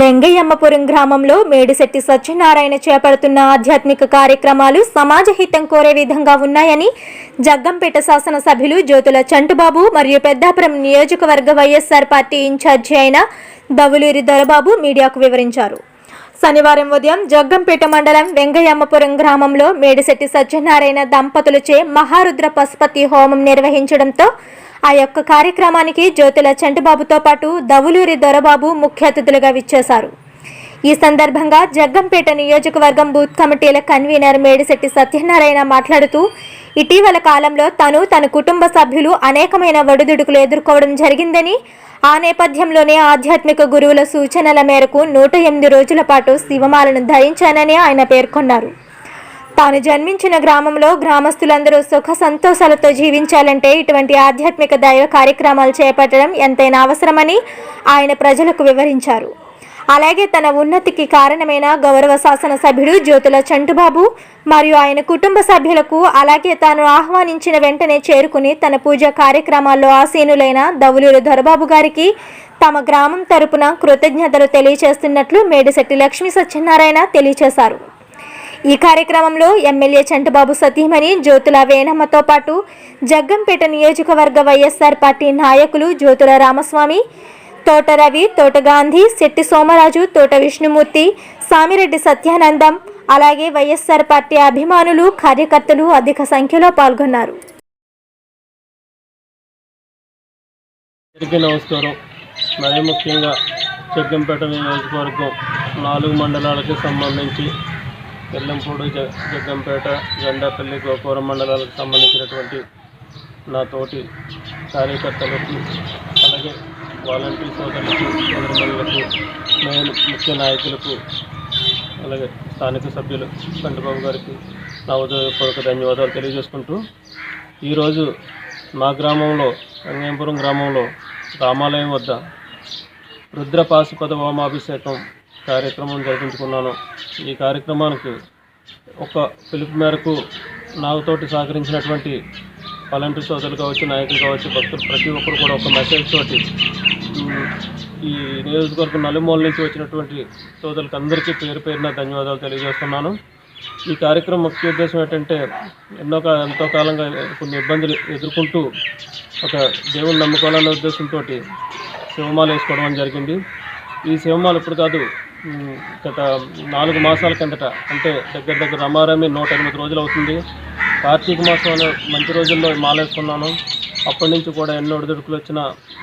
వెంగయ్యమ్మపురం గ్రామంలో మేడిశెట్టి సత్యనారాయణ చేపడుతున్న ఆధ్యాత్మిక కార్యక్రమాలు సమాజ హితం కోరే విధంగా ఉన్నాయని జగ్గంపేట శాసనసభ్యులు జ్యోతుల చంటుబాబు మరియు పెద్దాపురం నియోజకవర్గ వైఎస్ఆర్ పార్టీ ఇన్ఛార్జి అయిన దవులూరి దొరబాబు మీడియాకు వివరించారు. శనివారం ఉదయం జగ్గంపేట మండలం వెంగయ్యమ్మపురం గ్రామంలో మేడిశెట్టి సత్యనారాయణ దంపతులచే మహారుద్ర పశుపతి హోమం నిర్వహించడంతో ఆ యొక్క కార్యక్రమానికి జ్యోతుల చంటిబాబుతో పాటు దవులూరి దొరబాబు ముఖ్య అతిథులుగా విచ్చేశారు. ఈ సందర్భంగా జగ్గంపేట నియోజకవర్గం బూత్ కమిటీల కన్వీనర్ మేడిశెట్టి సత్యనారాయణ మాట్లాడుతూ ఇటీవల కాలంలో తను తన కుటుంబ సభ్యులు అనేకమైన ఒడిదుడుకులు ఎదుర్కోవడం జరిగిందని ఆ నేపథ్యంలోనే ఆధ్యాత్మిక గురువుల సూచనల మేరకు నూట ఎనిమిది రోజుల పాటు శివమాలను ధరించానని ఆయన పేర్కొన్నారు. తాను జన్మించిన గ్రామంలో గ్రామస్తులందరూ సుఖ సంతోషాలతో జీవించాలంటే ఇటువంటి ఆధ్యాత్మిక దైవ కార్యక్రమాలు చేపట్టడం ఎంతైనా అవసరమని ఆయన ప్రజలకు వివరించారు. అలాగే తన ఉన్నతికి కారణమైన గౌరవ శాసన సభ్యుడు జ్యోతుల చంటుబాబు మరియు ఆయన కుటుంబ సభ్యులకు అలాగే తాను ఆహ్వానించిన వెంటనే చేరుకుని తన పూజ కార్యక్రమాల్లో ఆసీనులైన దవులూరు దొరబాబు గారికి తమ గ్రామం తరపున కృతజ్ఞతలు తెలియచేస్తున్నట్లు మేడిశెట్టి లక్ష్మీ సత్యనారాయణ తెలియచేశారు. ఈ కార్యక్రమంలో ఎమ్మెల్యే చంటబాబు సతీమణి జ్యోతుల వేణమ్మతో పాటు జగ్గంపేట నియోజకవర్గ వైఎస్ఆర్ పార్టీ నాయకులు జ్యోతుల రామస్వామి తోట రవి తోట గాంధీ శెట్టి సోమరాజు తోట విష్ణుమూర్తి సామిరెడ్డి సత్యానందం అలాగే వైఎస్ఆర్ పార్టీ అభిమానులు కార్యకర్తలు అధిక సంఖ్యలో పాల్గొన్నారు. నమస్కారం. మరీ ముఖ్యంగా జగ్గంపేట నియోజకవర్గం నాలుగు మండలాలకు సంబంధించి ఎల్లంపూడి జగ్గంపేట జెండాపల్లి గోపురం మండలాలకు సంబంధించినటువంటి నా తోటి కార్యకర్తలకు అలాగే వాలంటీర్ సోదరులకు సోదరులకు మెయిన్ ముఖ్య నాయకులకు అలాగే స్థానిక సభ్యులు చంద్రబాబు గారికి నా ఉదయపూర్వక ధన్యవాదాలు తెలియజేసుకుంటూ ఈరోజు మా గ్రామంలో రంగంపురం గ్రామంలో రామాలయం వద్ద రుద్రపాశుపద హోమాభిషేకం కార్యక్రమం జరిపించుకున్నాను. ఈ కార్యక్రమానికి ఒక పిలుపు మేరకు నాతోటి సహకరించినటువంటి వాలంటీర్ సోదరులు కావచ్చు నాయకులు కావచ్చు భక్తులు ప్రతి ఒక్కరు కూడా ఒక మెసేజ్ తోటి ఈ నియోజకవర్గం నలుమూల నుంచి వచ్చినటువంటి సోదరులకు అందరికీ పేరు పేరున ధన్యవాదాలు తెలియజేస్తున్నాను. ఈ కార్యక్రమం ముఖ్య ఉద్దేశం ఏంటంటే ఎన్నో ఎంతో కాలంగా కొన్ని ఇబ్బందులు ఎదుర్కొంటూ ఒక దేవుని నమ్ముకోవాలనే ఉద్దేశంతో శివమాల వేసుకోవడం జరిగింది. ఈ శివమాలు ఇప్పుడు కాదు గత నాలుగు మాసాల కిందట అంటే దగ్గర దగ్గర రమారమి నూట ఎనిమిది రోజులు అవుతుంది. కార్తీక మాసంలో మంచి రోజుల్లో మాలేసుకున్నాను. అప్పటి నుంచి కూడా ఎన్నో ఒడిదుడుకులు వచ్చినా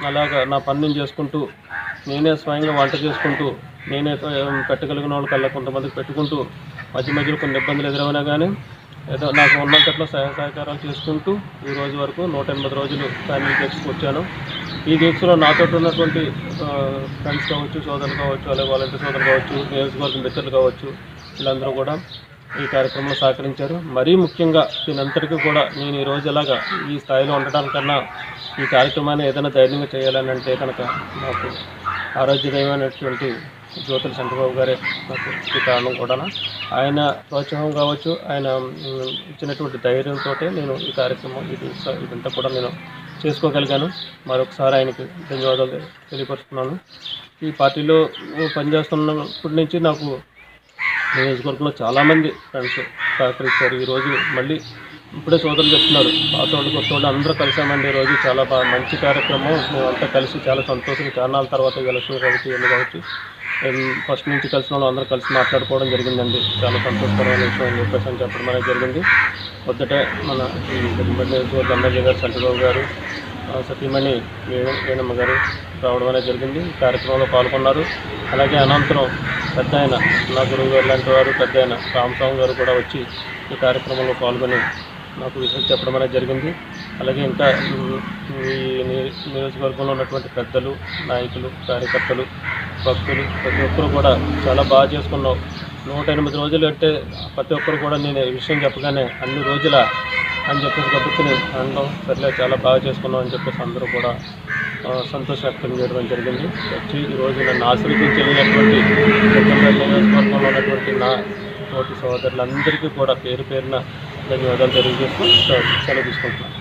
అలాగా నా పని చేసుకుంటూ నేనే స్వయంగా వంట చేసుకుంటూ నేనే పెట్టగలిగిన వాళ్ళకల్లా కొంతమందికి పెట్టుకుంటూ మధ్య మధ్యలో కొన్ని ఇబ్బందులు ఎదురైనా కానీ ఏదో నాకు ఉన్నంతట్లో సహాయ సహకారాలు చేసుకుంటూ ఈ రోజు వరకు నూట ఎనిమిది రోజులు ఫ్యామిలీ దీక్షకు వచ్చాను. ఈ దీక్షలో నాతో ఉన్నటువంటి ఫ్రెండ్స్ కావచ్చు సోదరులు కావచ్చు అలాగే వాలంటీర్ సోదరులు కావచ్చు నియోజకవర్గ మిత్రులు కావచ్చు వీళ్ళందరూ కూడా ఈ కార్యక్రమంలో సహకరించారు. మరీ ముఖ్యంగా దీనంతటికీ కూడా నేను ఈరోజు ఇలాగా ఎలాగా ఈ స్థాయిలో ఉండడానికన్నా ఈ కార్యక్రమాన్ని ఏదైనా ధైర్యంగా చేయాలని అంటే కనుక నాకు ఆరోగ్యదయమైనటువంటి జ్యోతుల చంద్రబాబు గారే నాకు కారణం కూడా ఆయన ప్రోత్సాహం కావచ్చు ఆయన ఇచ్చినటువంటి ధైర్యంతో నేను ఈ కార్యక్రమం ఇది ఇదంతా కూడా నేను చేసుకోగలిగాను. మరొకసారి ఆయనకి ధన్యవాదాలు తెలియపరుస్తున్నాను. ఈ పార్టీలో పనిచేస్తున్నప్పటి నుంచి నాకు నియోజకవర్గంలో చాలామంది ఫ్రెండ్స్ సహకరించారు. ఈరోజు మళ్ళీ ఇప్పుడే సోదరులు చెప్తున్నారు పాత వాళ్ళు కొత్త వాళ్ళు అందరూ కలిసామండి ఈరోజు చాలా బాగా మంచి కార్యక్రమం. మేమంతా కలిసి చాలా సంతోషంగా కారణాల తర్వాత ఈ ఎలక్షన్ కాబట్టి ఎన్ని కాబట్టి ఫస్ట్ నుంచి కలిసిన వాళ్ళు అందరూ కలిసి మాట్లాడుకోవడం జరిగిందండి. చాలా సంతోషకరమైన విషయం అని చెప్పేసి అని చెప్పడం అనేది జరిగింది. పొద్దుటే మన ఈ గారు చంద్రబాబు గారు సతీమణి వేణమ్మ గారు రావడం అనేది జరిగింది. కార్యక్రమంలో పాల్గొన్నారు. అలాగే అనంతరం పెద్ద ఆయన నా గురువు గారు లాంటి వారు పెద్ద ఆయన రామస్వామి గారు కూడా వచ్చి ఈ కార్యక్రమంలో పాల్గొని నాకు విషయం చెప్పడం అనేది జరిగింది. అలాగే ఇంకా ఈ నియోజకవర్గంలో ఉన్నటువంటి పెద్దలు నాయకులు కార్యకర్తలు భక్తులు ప్రతి ఒక్కరు కూడా చాలా బాగా చేసుకున్నాం. నూట ఎనిమిది రోజులు అంటే ప్రతి ఒక్కరు కూడా నేను ఈ విషయం చెప్పగానే అన్ని రోజుల అని చెప్పేసి గబుక్కుని అనడం సర్లే చాలా బాగా చేసుకున్నాం అని చెప్పేసి అందరూ కూడా ఆ, సంతోషం వ్యక్తం చేయడం జరిగింది. వచ్చి ఈరోజు నన్ను ఆశ్రయించి వెళ్ళినటువంటి నియోజకవర్గంలో ఉన్నటువంటి నా తోటి సోదరులందరికీ కూడా పేరు పేరున ధన్యవాదాలు తెలియజేస్తూ సెలవు తీసుకుంటున్నాను.